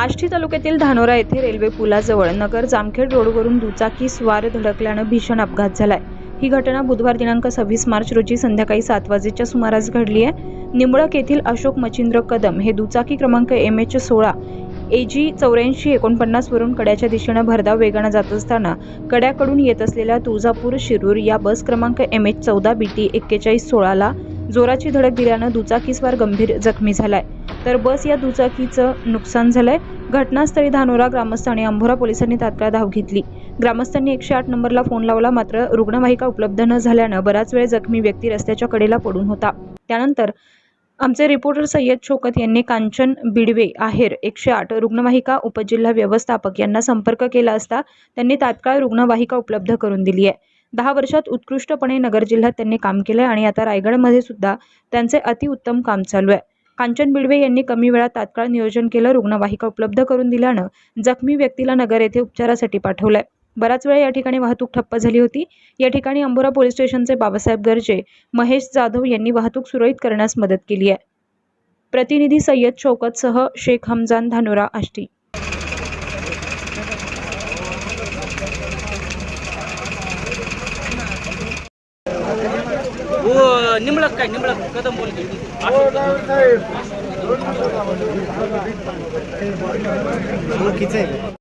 आष्टी तालुक्यातील धानोरा येथे रेल्वे पुलाजवळ नगर जामखेड रोडवरून दुचाकी स्वार धडकल्यानं भीषण अपघात झालाय. ही घटना बुधवार दिनांक सव्वीस मार्च रोजी संध्याकाळी सात वाजेच्या सुमारास घडली आहे निंबळक येथील अशोक मचिंद्र कदम हे दुचाकी क्रमांक एम एच सोळा ए जी चौऱ्याऐंशी एकोणपन्नास वरून कड्याच्या दिशेनं भरधाव वेगानं जात असताना कड्याकडून येत असलेल्या तुळजापूर शिरूर या बस क्रमांक एम एच चौदा बी टी एक्केचाळीस सोळाला जोराची धडक दिल्यानं दुचाकीस्वार गंभीर जखमी झालाय. तर बस या दुचाकीचं नुकसान झालंय. घटनास्थळी धानोरा ग्रामस्थ आणि अंभोरा पोलिसांनी तात्काळ धाव घेतली. ग्रामस्थांनी एकशे आठ नंबरला फोन लावला मात्र रुग्णवाहिका उपलब्ध न झाल्यानं बराच वेळ जखमी व्यक्ती रस्त्याच्या कडेला पडून होता. त्यानंतर आमचे रिपोर्टर सय्यद शोकत यांनी कांचन बिडवे आहेर एकशे आठ रुग्णवाहिका उपजिल्हा व्यवस्थापक यांना संपर्क केला असता त्यांनी तात्काळ रुग्णवाहिका उपलब्ध करून दिली आहे. दहा वर्षात उत्कृष्टपणे नगर जिल्ह्यात त्यांनी काम केलंय आणि आता रायगडमध्ये सुद्धा त्यांचे अतिउत्तम काम चालू आहे. कांचन बिडवे यांनी कमी वेळात तात्काळ नियोजन केलं रुग्णवाहिका उपलब्ध करून दिल्यानं जखमी व्यक्तीला नगर येथे उपचारासाठी पाठवलंय. बराच वेळ या ठिकाणी वाहतूक ठप्प झाली होती. या ठिकाणी अंबोरा पोलीस स्टेशनचे बाबासाहेब गर्जे महेश जाधव यांनी वाहतूक सुरळीत करण्यास मदत केली आहे. प्रतिनिधी सय्यद शौकत सह शेख हमजान धानोरा आष्टी. हो निंबळक काय निंबळक कदम बोलते ओळखीचं आहे